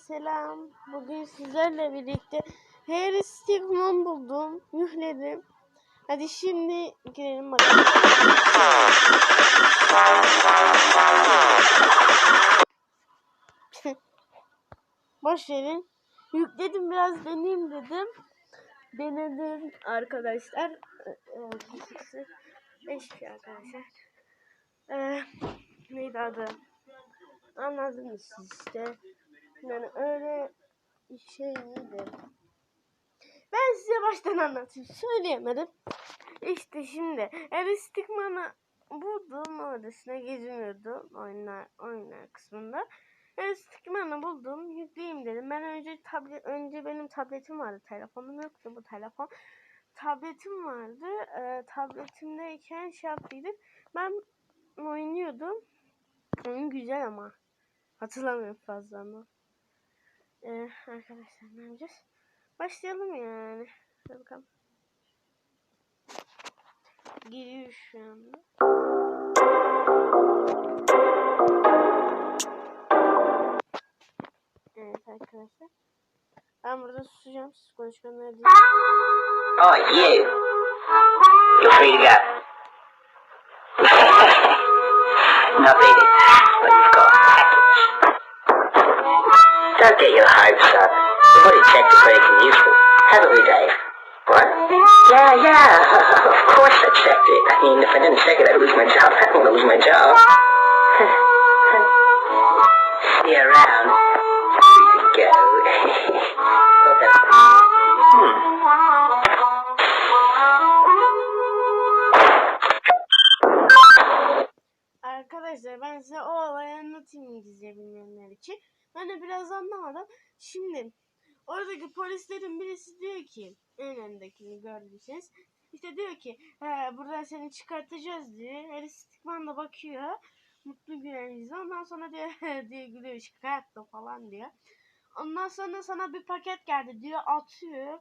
selam. Bugün sizlerle birlikte Harry Stigman buldum. Yükledim. Hadi şimdi girelim bakalım. Boş verin. Yükledim biraz deneyeyim dedim. Denedim arkadaşlar. Ee, 5 arkadaşlar. Ee, neydi adı? Anladınız işte. Yani öyle şey iyiydi. Ben size baştan anlatayım. Söyleyemedim. İşte şimdi Eristikman'ı buldum. Öylesine geziniyordum oyunlar, oyunlar kısmında. Eristikman'ı buldum. Yükleyeyim dedim. Ben önce tablet önce benim tabletim vardı. Telefonum yoktu bu telefon. Tabletim vardı. Ee, tabletimdeyken şey yaptıydık. Ben oynuyordum. Oyun güzel ama. Hatırlamıyorum fazla ama. Ee, arkadaşlar ne yapacağız? Başlayalım yani. Bakalım. Giriyor şu anda. Evet arkadaşlar. Ben burada susacağım. Siz konuşmaları dinleyin. Oh, you. You're free to go. But you've got. Don't get your hopes up. You've already checked it's anything useful, haven't we, Dave? What? Yeah, yeah, of course I checked it. I mean, if I didn't check it, I'd lose my job. I don't want to lose my job. See around. Arkadaşlar ben size o olayı anlatayım İngilizce bilmeyenler için. Ben de biraz anlamadım. Şimdi oradaki polislerin birisi diyor ki en öndekini gördüyseniz işte diyor ki He, buradan seni çıkartacağız diyor. Harry Stickman da bakıyor. Mutlu gülen yüzü. Ondan sonra diyor diye gülüyor çıkarttı falan diyor. Ondan sonra sana bir paket geldi diyor atıyor.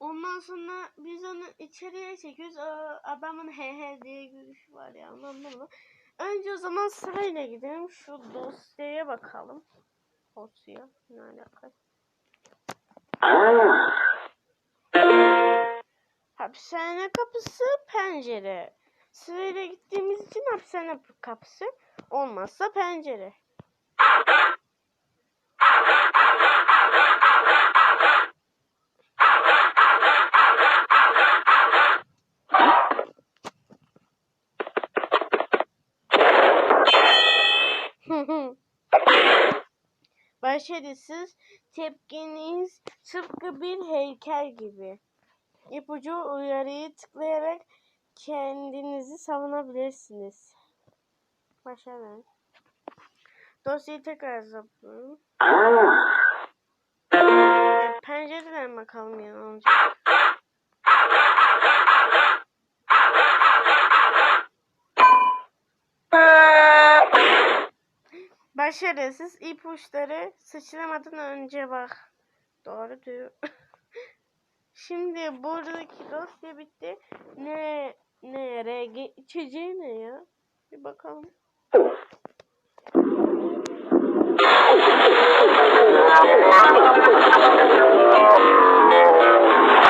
Ondan sonra biz onu içeriye çekiyoruz. Aa, adamın he he diye gülüşü var ya anladın mı? Önce o zaman sırayla gidelim. Şu dosyaya bakalım. Dosya ne alaka? Hapishane kapısı pencere. Sırayla gittiğimiz için hapishane kapısı olmazsa pencere. Başarısız tepkiniz tıpkı bir heykel gibi. İpucu uyarıyı tıklayarak kendinizi savunabilirsiniz. Başarın. Dosyayı tekrar zaplayalım. E, pencereden bakalım ya. olacak. Başarısız ipuçları sıçramadan önce bak. Doğru diyor. Şimdi buradaki dosya bitti. Ne ne RG içeceği ne ya? Bir bakalım.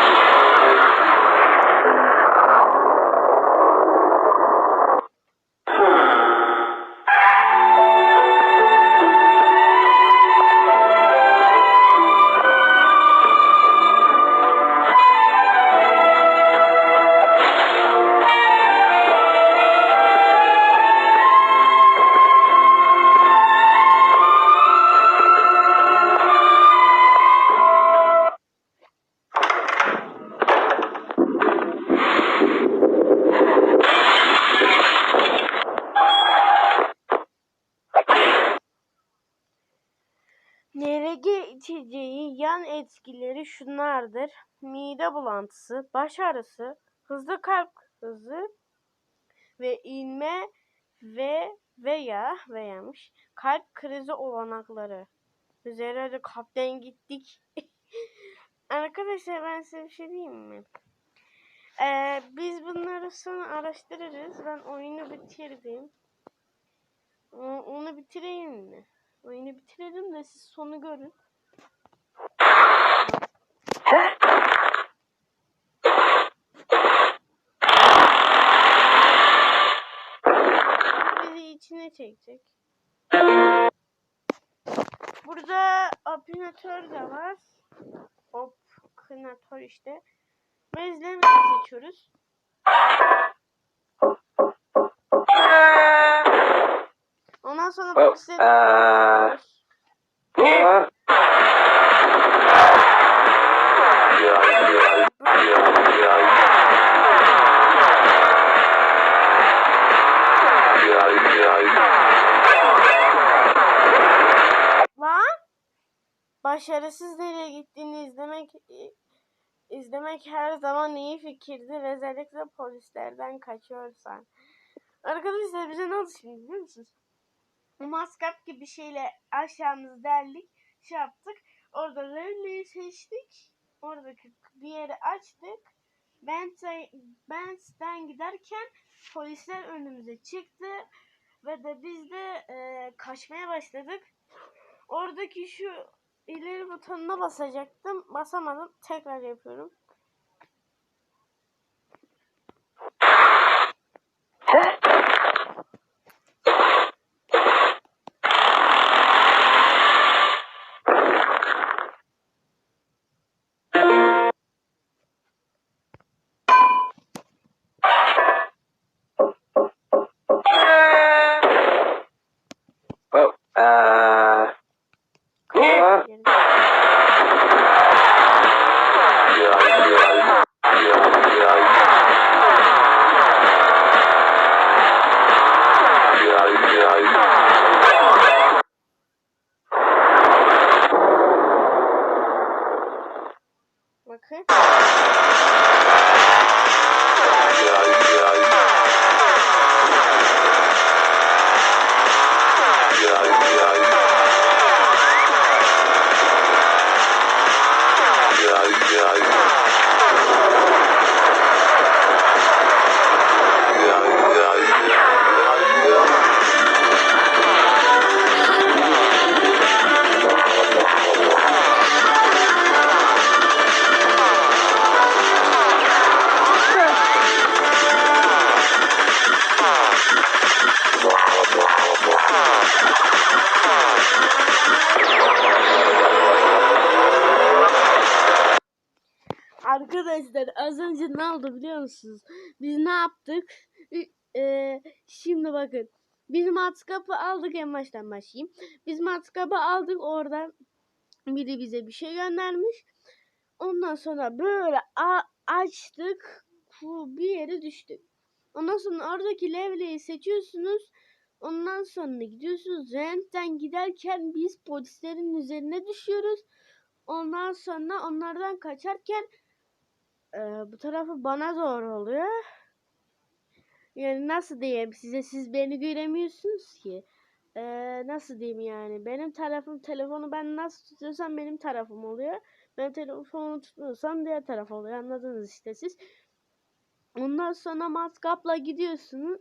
NRG içeceği yan etkileri şunlardır. Mide bulantısı, baş ağrısı, hızlı kalp hızı ve inme ve veya veyamış kalp krizi olanakları. Biz herhalde kalpten gittik. Arkadaşlar ben size bir şey diyeyim mi? Ee, biz bunları sonra araştırırız. Ben oyunu bitirdim. Onu bitireyim mi? Oyunu bitirelim de siz sonu görün. Bizi içine çekecek. Burada opinatör de var. Opinatör işte. Mezlemi seçiyoruz. Sonra? Lan başarısız nereye gittiğini izlemek izlemek her zaman iyi fikirdir. Özellikle polislerden kaçıyorsan. Arkadaşlar bize ne oldu şimdi biliyor musunuz? Maskap gibi şeyle aşağımız derlik şey yaptık. Orada Revli'yi seçtik. Oradaki bir yeri açtık. Bent'e- Bent'ten giderken polisler önümüze çıktı. Ve de biz de e, kaçmaya başladık. Oradaki şu ileri butonuna basacaktım. Basamadım. Tekrar yapıyorum. Oh, uh, huh? Geri- Bakın. Arkadaşlar az önce ne oldu biliyor musunuz? Biz ne yaptık? Ü- e, şimdi bakın. Biz matkapı aldık en baştan başlayayım. Biz matkapı aldık oradan biri bize bir şey göndermiş. Ondan sonra böyle açtık. Bir yere düştük. Ondan sonra oradaki levyeyi seçiyorsunuz. Ondan sonra gidiyorsunuz. Rentten giderken biz polislerin üzerine düşüyoruz. Ondan sonra onlardan kaçarken e, bu tarafı bana doğru oluyor. Yani nasıl diyeyim size siz beni göremiyorsunuz ki. E, nasıl diyeyim yani benim tarafım telefonu ben nasıl tutuyorsam benim tarafım oluyor. Ben telefonu tutmuyorsam diğer taraf oluyor anladınız işte siz. Ondan sonra matkapla gidiyorsunuz.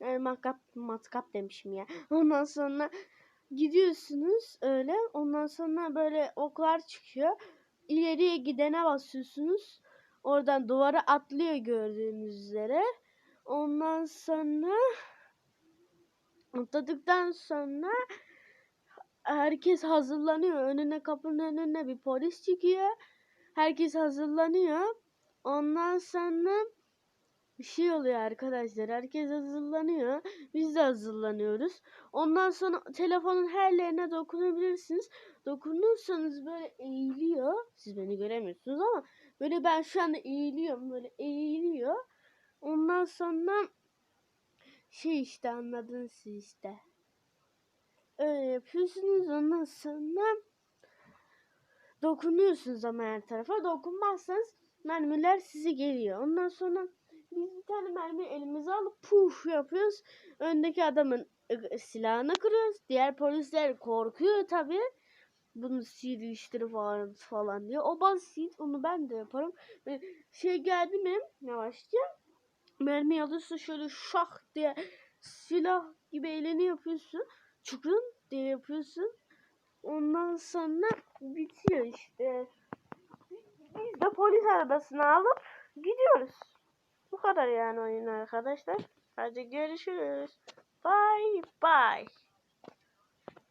Yani matkap, matkap demişim ya. Ondan sonra gidiyorsunuz öyle. Ondan sonra böyle oklar çıkıyor. İleriye gidene basıyorsunuz. Oradan duvara atlıyor gördüğünüz üzere. Ondan sonra atladıktan sonra herkes hazırlanıyor. Önüne kapının önüne bir polis çıkıyor. Herkes hazırlanıyor. Ondan sonra bir şey oluyor arkadaşlar. Herkes hazırlanıyor. Biz de hazırlanıyoruz. Ondan sonra telefonun her yerine dokunabilirsiniz. Dokunursanız böyle eğiliyor. Siz beni göremiyorsunuz ama böyle ben şu anda eğiliyorum. Böyle eğiliyor. Ondan sonra şey işte anladınız siz işte. Öyle yapıyorsunuz. Ondan sonra dokunuyorsunuz ama her tarafa. Dokunmazsanız mermiler size geliyor. Ondan sonra biz bir tane mermi elimize alıp puf yapıyoruz. Öndeki adamın ı- silahını kırıyoruz. Diğer polisler korkuyor tabi. Bunu sil işleri falan falan diye. O basit. Onu ben de yaparım. Şey geldi mi yavaşça mermi alıyorsun şöyle şah diye silah gibi elini yapıyorsun. Çukun diye yapıyorsun. sonra bitiyor işte. Biz de polis arabasını alıp gidiyoruz. Bu kadar yani oyun arkadaşlar. Hadi görüşürüz. Bye bye.